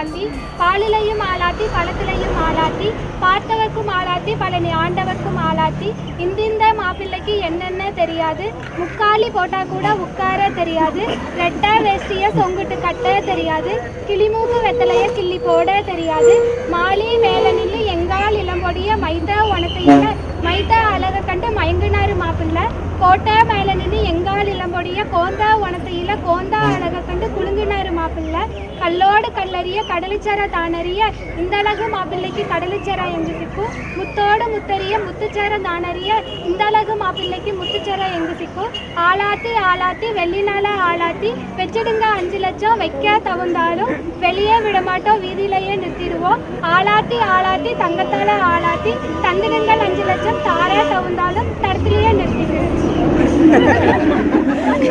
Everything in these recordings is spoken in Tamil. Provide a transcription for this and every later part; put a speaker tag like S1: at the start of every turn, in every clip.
S1: ஆளாண்டி பாலிலையும் ஆளாத்தி பழத்திலையும் ஆளாத்தி பார்த்தவர்க்கும் ஆளாத்தி பழனி ஆண்டவர்க்கும் ஆளாத்தி இந்திந்த மாப்பிள்ளைக்கு என்னென்ன தெரியாது? முக்காலி போட்டா கூட உட்கார தெரியாது. ரெட்டை வேஷ்டிய சொங்குட்டு கட்ட தெரியாது. கிளிமூக்கு வெத்தலைய கிள்ளி போட தெரியாது. மாலி மேல எங்கால் இளம்பொடிய மைதா உனத்தையில மைதா அழக கண்டு மயங்குனாரு மாப்பிள்ளை. கோட்டை மேல கோந்தா உனத்தையில கோந்தா அழக கண்டு குலுங்கினாரு மாப்பிள்ளை. கல்லோடு கல்லறிய கடலுச்சர தானறிய இந்த அழகு மாப்பிள்ளைக்கு கடலுச்சர எங்கு சிக்கும் முத்தோடு முத்தறிய முத்துச்சர தானறிய இந்த அழகு மாப்பிள்ளைக்கு முத்துச்சர எங்கு சிக்கும் ஆளாத்தி ஆளாத்தி வெள்ளினால ஆளாத்தி வச்சிடுங்க அஞ்சு லட்சம் வைக்க தகுந்தாலும் வெளியே விடமாட்டோம் வீதியிலேயே நிறுத்திடுவோம். ஆளாத்தி ஆளாத்தி தங்கத்தால ஆளாத்தி தந்திடுங்கள் அஞ்சு லட்சம் தாரே தகுந்தாலும் தரத்திலேயே நிறுத்திடுவோம்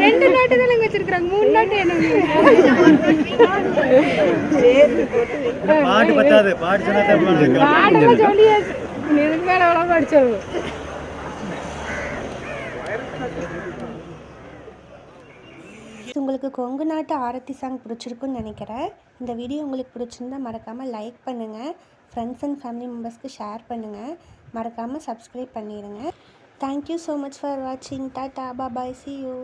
S1: ரெண்டு நோட்டு தானே வச்சிருக்காங்க மூணு நோட்டு
S2: பாட்டு பத்தாது. சொன்னா
S1: மேல
S3: உங்களுக்கு கொங்கு நாட்டு ஆரத்தி சாங் பிடிச்சிருக்குன்னு நினைக்கிறேன். இந்த வீடியோ உங்களுக்கு பிடிச்சிருந்தா மறக்காமல் லைக் பண்ணுங்கள் ஃப்ரெண்ட்ஸ் அண்ட் ஃபேமிலி மெம்பர்ஸ்க்கு ஷேர் பண்ணுங்கள் மறக்காமல் சப்ஸ்கிரைப் பண்ணிடுங்க. Thank you so much for வாட்சிங் tata bye bye see you